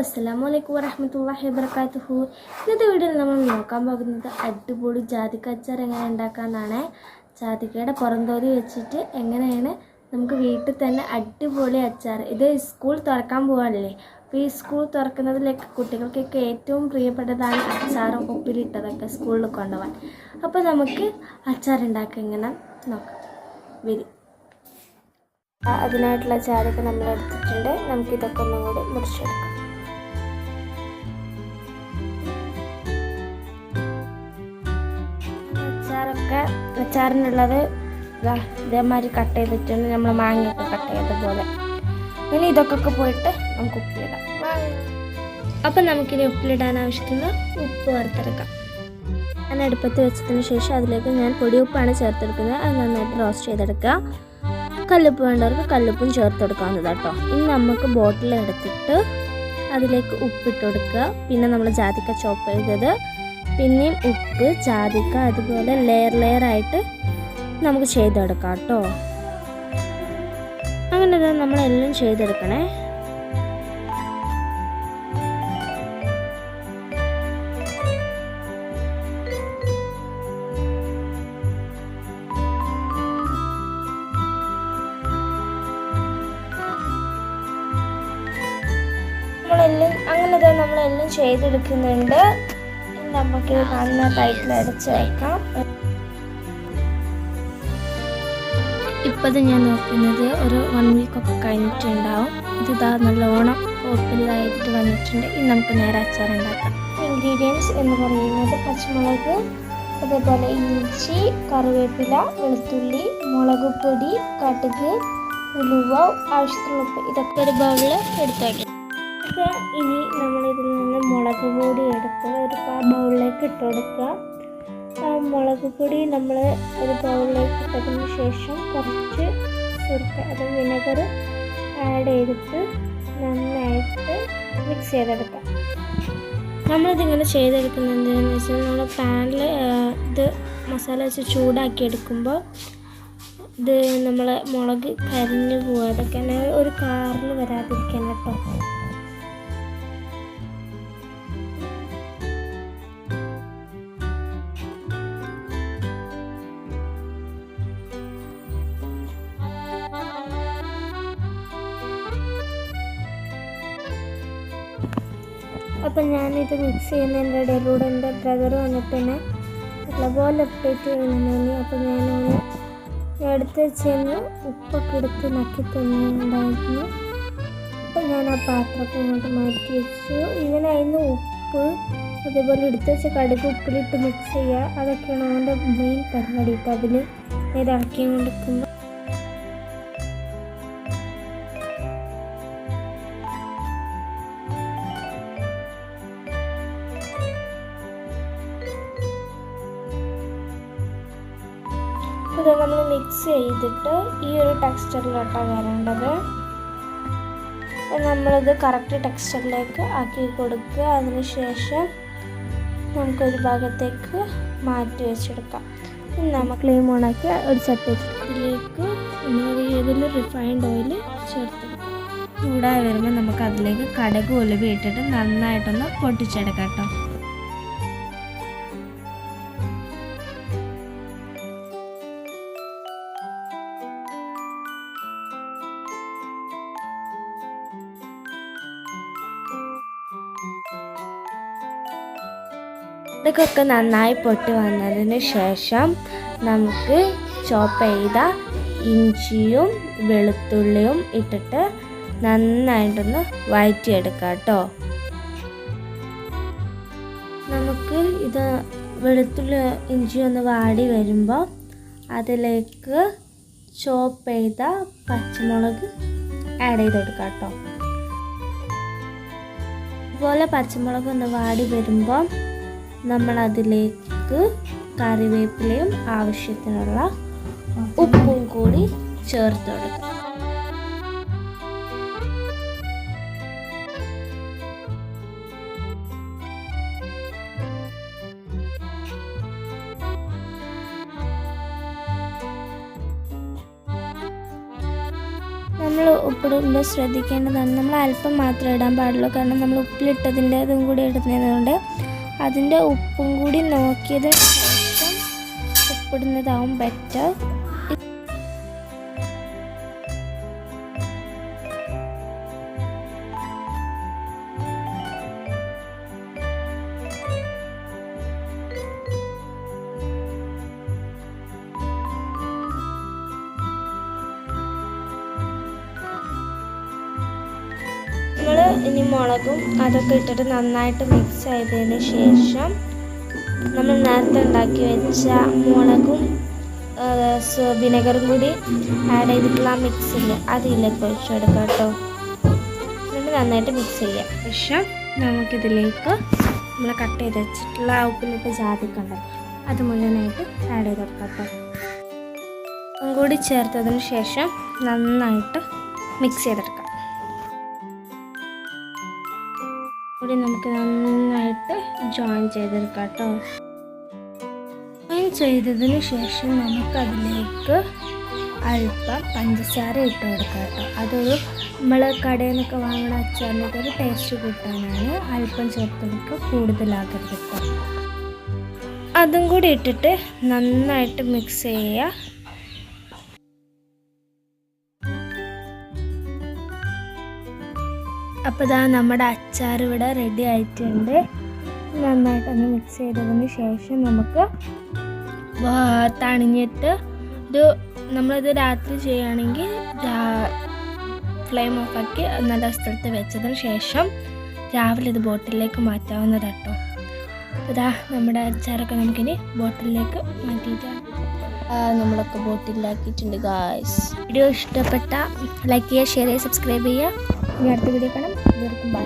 അസ്സലാമു അലൈക്കും വറഹമത്തല്ലാഹി വബർക്കാത്തുഹു ഇന്നത്തെ വീഡിയോയിൽ നമ്മൾ നോക്കാൻ പോകുന്നത് അടിപൊളി ജാതിക്ക അച്ചാർ എങ്ങനെ ഉണ്ടാക്കാമെന്നാണ് ജാതിക്കയുടെ പുറന്തോതി വെച്ചിട്ട് എങ്ങനെയാണ് നമുക്ക് വീട്ടിൽ തന്നെ അടിപൊളി അച്ചാർ. ഇത് സ്കൂൾ തുറക്കാൻ പോകാനല്ലേ അപ്പോൾ ഈ സ്കൂൾ തുറക്കുന്നതിലേക്ക് കുട്ടികൾക്കൊക്കെ ഏറ്റവും പ്രിയപ്പെട്ടതാണ് അച്ചാറും ഉപ്പിലിട്ടതൊക്കെ സ്കൂളിൽ കൊണ്ടുപോകാൻ അപ്പോൾ നമുക്ക് അച്ചാർ ഉണ്ടാക്കുക എങ്ങനെ നോക്കാം. വരി. അതിനായിട്ടുള്ള ചാരൊക്കെ നമ്മൾ എടുത്തിട്ടുണ്ട് നമുക്കിതൊക്കെ ഒന്നും കൂടി മുറിച്ചെടുക്കാം. അച്ചാറൊക്കെ അച്ചാറിനുള്ളത് ഇതാ ഇതേമാതിരി കട്ട് ചെയ്തിട്ടുണ്ട്. നമ്മൾ മാങ്ങയൊക്കെ കട്ട് ചെയ്തതുപോലെ ഇനി ഇതൊക്കെ പോയിട്ട് നമുക്ക് ഉപ്പിലിടാം അപ്പം നമുക്കിനി ഉപ്പിലിടാൻ ആവശ്യത്തിന് ഉപ്പ് വറുത്തെടുക്കാം. ഞാൻ അടുപ്പത്ത് വെച്ചതിന് ശേഷം അതിലേക്ക് ഞാൻ പൊടിയുപ്പാണ് ചേർത്തെടുക്കുന്നത്. അത് നന്നായിട്ട് റോസ്റ്റ് ചെയ്തെടുക്കുക. കല്ലുപ്പ് വേണ്ടവർക്ക് കല്ലുപ്പും ചേർത്തെടുക്കാവുന്നത് കേട്ടോ. ഇനി നമുക്ക് ബോട്ടിൽ എടുത്തിട്ട് അതിലേക്ക് ഉപ്പിട്ട് കൊടുക്കുക. പിന്നെ നമ്മൾ ജാതിക്ക ചോപ്പ് ചെയ്തത് പിന്നെയും ഉപ്പ് ചാതിക്ക അതുപോലെ ലെയർ ലെയർ ആയിട്ട് നമുക്ക് ചെയ്തെടുക്കാം കേട്ടോ. അങ്ങനെ തന്നെ നമ്മളെല്ലാം ചെയ്തെടുക്കണേ. നമ്മളെല്ലാം അങ്ങനെ തന്നെ നമ്മളെല്ലാം ചെയ്തെടുക്കുന്നുണ്ട്. ഇനി കാണുന്ന ടൈപ്പിൽ അടച്ച് വെക്കാം. ഇപ്പത് ഞാൻ നോക്കുന്നത് ഒരു വൺ വീക്ക് ഒക്കെ കഴിഞ്ഞിട്ടുണ്ടാവും. ഇത് ഇതാ നല്ലോണം ഓപ്പിലായിട്ട് വന്നിട്ടുണ്ട്. ഇനി നമുക്ക് നേരെ അച്ചാർ ഉണ്ടാക്കാം. ഇൻഗ്രീഡിയൻസ് എന്ന് പറയുന്നത് പച്ചമുളക് അതേപോലെ ഇഞ്ചി കറിവേപ്പില വെളുത്തുള്ളി മുളക് പൊടി കടുക് ഉലുവ ആവശ്യത്തിനുള്ള ഇതൊക്കെ ഒരു ബൗളിൽ എടുത്തു വയ്ക്കാം ഒക്കെ ഇനി നമ്മൾ ഇതിൽ നിന്ന് മുളക് പൊടി എടുത്ത് ഒരു ബൗളിലേക്ക് ഇട്ട് കൊടുക്കുക. മുളക് പൊടി നമ്മൾ ഒരു ബൗളിലേക്ക് ഇട്ടതിന് ശേഷം കുറച്ച് സുർക്ക അത് വിനെഗർ ആഡ് ചെയ്തിട്ട് നന്നായിട്ട് മിക്സ് ചെയ്തെടുക്കാം. നമ്മളിതിങ്ങനെ ചെയ്തെടുക്കുന്നത് എന്തിനാണെന്ന് വെച്ചാൽ നമ്മൾ പാനിൽ ഇത് മസാല വെച്ച് ചൂടാക്കി എടുക്കുമ്പോൾ ഇത് നമ്മൾ മുളക് കരിഞ്ഞു പോകാതൊക്കെ ഒരു കാറിൽ വരാതിരിക്കാൻ കേട്ടോ. അപ്പം ഞാനിത് മിക്സ് ചെയ്യുന്നതിന്റെ ഇടയിലൂടെ എന്റെ ബ്രദർ വന്നിട്ട് തന്നെ നല്ലപോലെ അപ്ഡേറ്റ് ചെയ്യണമെന്ന് അപ്പം ഞാനവന് എടുത്ത് ചെന്ന് ഉപ്പൊക്കെ എടുത്ത് നക്കി തന്നിട്ടുണ്ടായിരുന്നു. അപ്പം ഞാൻ ആ പാത്രത്തിൽ ഇങ്ങോട്ട് മാറ്റി വെച്ചു. ഇതിനായിരുന്നു ഉപ്പ്. അതേപോലെ എടുത്ത് വെച്ച കടുക് ഉപ്പിലിട്ട് മിക്സ് ചെയ്യുക. അതൊക്കെയാണ് അവന്റെ മെയിൻ പരിപാടി. കേട്ടോ അതിന് ഇതാക്കി ഇറക്കി ഇത് നമ്മൾ മിക്സ് ചെയ്തിട്ട് ഈ ഒരു ടെക്സ്ചറിലോട്ടാണ് വരേണ്ടത്. നമ്മളിത് കറക്റ്റ് ടെക്സ്ചറിലേക്ക് ആക്കി കൊടുക്കുക. അതിനുശേഷം നമുക്കൊരു ഭാഗത്തേക്ക് മാറ്റി വെച്ചെടുക്കാം. നമ്മൾ ക്ലീം ഓണാക്കി ഒരു ചട്ടി നമ്മൾ ഏതെങ്കിലും റിഫൈൻഡ് ഓയിൽ ചേർത്ത് ചൂടായി വരുമ്പോൾ നമുക്ക് അതിലേക്ക് കടക് ഉലുവ നന്നായിട്ടൊന്ന് പൊട്ടിച്ചെടുക്കാം കേട്ടോ. ഇതൊക്കെ നന്നായി പൊട്ടി വന്നതിന് ശേഷം നമുക്ക് ചോപ്പ് ചെയ്ത ഇഞ്ചിയും വെളുത്തുള്ളിയും ഇട്ടിട്ട് നന്നായിട്ടൊന്ന് വഴറ്റിയെടുക്കാം കേട്ടോ. നമുക്ക് ഇത് വെളുത്തുള്ളി ഇഞ്ചി ഒന്ന് വാടി വരുമ്പോൾ അതിലേക്ക് ചോപ്പ് ചെയ്ത പച്ചമുളക് ആഡ് ചെയ്ത് കൊടുക്കാം കേട്ടോ. അതുപോലെ പച്ചമുളക് ഒന്ന് വാടി വരുമ്പോൾ നമ്മൾ അതിലേക്ക് കറിവേപ്പിലയും ആവശ്യത്തിനുള്ള ഉപ്പും കൂടി ചേർത്ത് കൊടുക്കും. നമ്മൾ ഉപ്പിടുമ്പോൾ ശ്രദ്ധിക്കേണ്ടതാണ്. നമ്മൾ അല്പം മാത്രമേ ഇടാൻ പാടുള്ളൂ. കാരണം നമ്മൾ ഉപ്പിലിട്ടതിന്റെ ഇതും കൂടി ഇടുന്നതുകൊണ്ട് അതിന്റെ ഉപ്പും കൂടി നോക്കിയതിന് ശേഷം ഉപ്പിടുന്നതാവും ബെറ്റർ ഇനി മുളകും അതൊക്കെ ഇട്ടിട്ട് നന്നായിട്ട് മിക്സ് ചെയ്തതിന് ശേഷം നമ്മൾ നേരത്തെ ഉണ്ടാക്കി വെച്ച മുളകും വിനെഗറും കൂടി ആഡ് ചെയ്തിട്ടുള്ള ആ മിക്സിൽ അത് ഒഴിച്ചെടുക്കാം കേട്ടോ. എന്നിട്ട് നന്നായിട്ട് മിക്സ് ചെയ്യാം. ശേഷം നമുക്കിതിലേക്ക് നമ്മൾ കട്ട് ചെയ്ത് വെച്ചിട്ടുള്ള ഉപ്പിലിട്ട് ജാതിക്കണ്ട അത് മുഴുവനായിട്ട് ആഡ് ചെയ്ത് കൊടുക്കാം കേട്ടോ. കൂടി ചേർത്തതിന് ശേഷം നന്നായിട്ട് മിക്സ് ചെയ്തെടുക്കാം. കൂടി നമുക്ക് നന്നായിട്ട് ജോയിൻ ചെയ്തെടുക്കാം കേട്ടോ ജോയിൻ ചെയ്തതിന് ശേഷം നമുക്കതിലേക്ക് അല്പം പഞ്ചസാര ഇട്ട് കൊടുക്കാം കേട്ടോ അതൊരു നമ്മൾ കടയിൽ നിന്നൊക്കെ വാങ്ങണ അച്ചാറിനൊക്കെ ഒരു ടേസ്റ്റ് കിട്ടാനാണ് അല്പം ചേർത്തെടുക്കുക കൂടുതലാക്കരുത് അതും കൂടി ഇട്ടിട്ട് നന്നായിട്ട് മിക്സ് ചെയ്യുക. അപ്പോൾ ഇതാ നമ്മുടെ അച്ചാർ ഇവിടെ റെഡി ആയിട്ടുണ്ട്. നന്നായിട്ടൊന്ന് മിക്സ് ചെയ്തതിന് ശേഷം നമുക്ക് തണിഞ്ഞിട്ട് ഇത് നമ്മളിത് രാത്രി ചെയ്യുകയാണെങ്കിൽ ഫ്ലെയിം ഓഫാക്കി നല്ല സ്ഥലത്ത് വെച്ചതിന് ശേഷം രാവിലെ ഇത് ബോട്ടിലേക്ക് മാറ്റാവുന്നതാട്ടോ. ഇതാ നമ്മുടെ അച്ചാറൊക്കെ നമുക്കിനി ബോട്ടിലേക്ക് മാറ്റിയിട്ടാണ് നമ്മളൊക്കെ ബോട്ടിലാക്കിയിട്ടുണ്ട് ഗായ്സ് വീഡിയോ ഇഷ്ടപ്പെട്ട ലൈക്ക് ചെയ്യുക ഷെയർ ചെയ്യുക സബ്സ്ക്രൈബ് ചെയ്യുക. ഇനി അടുത്ത വീഡിയോ കാണാം. Бай-бай.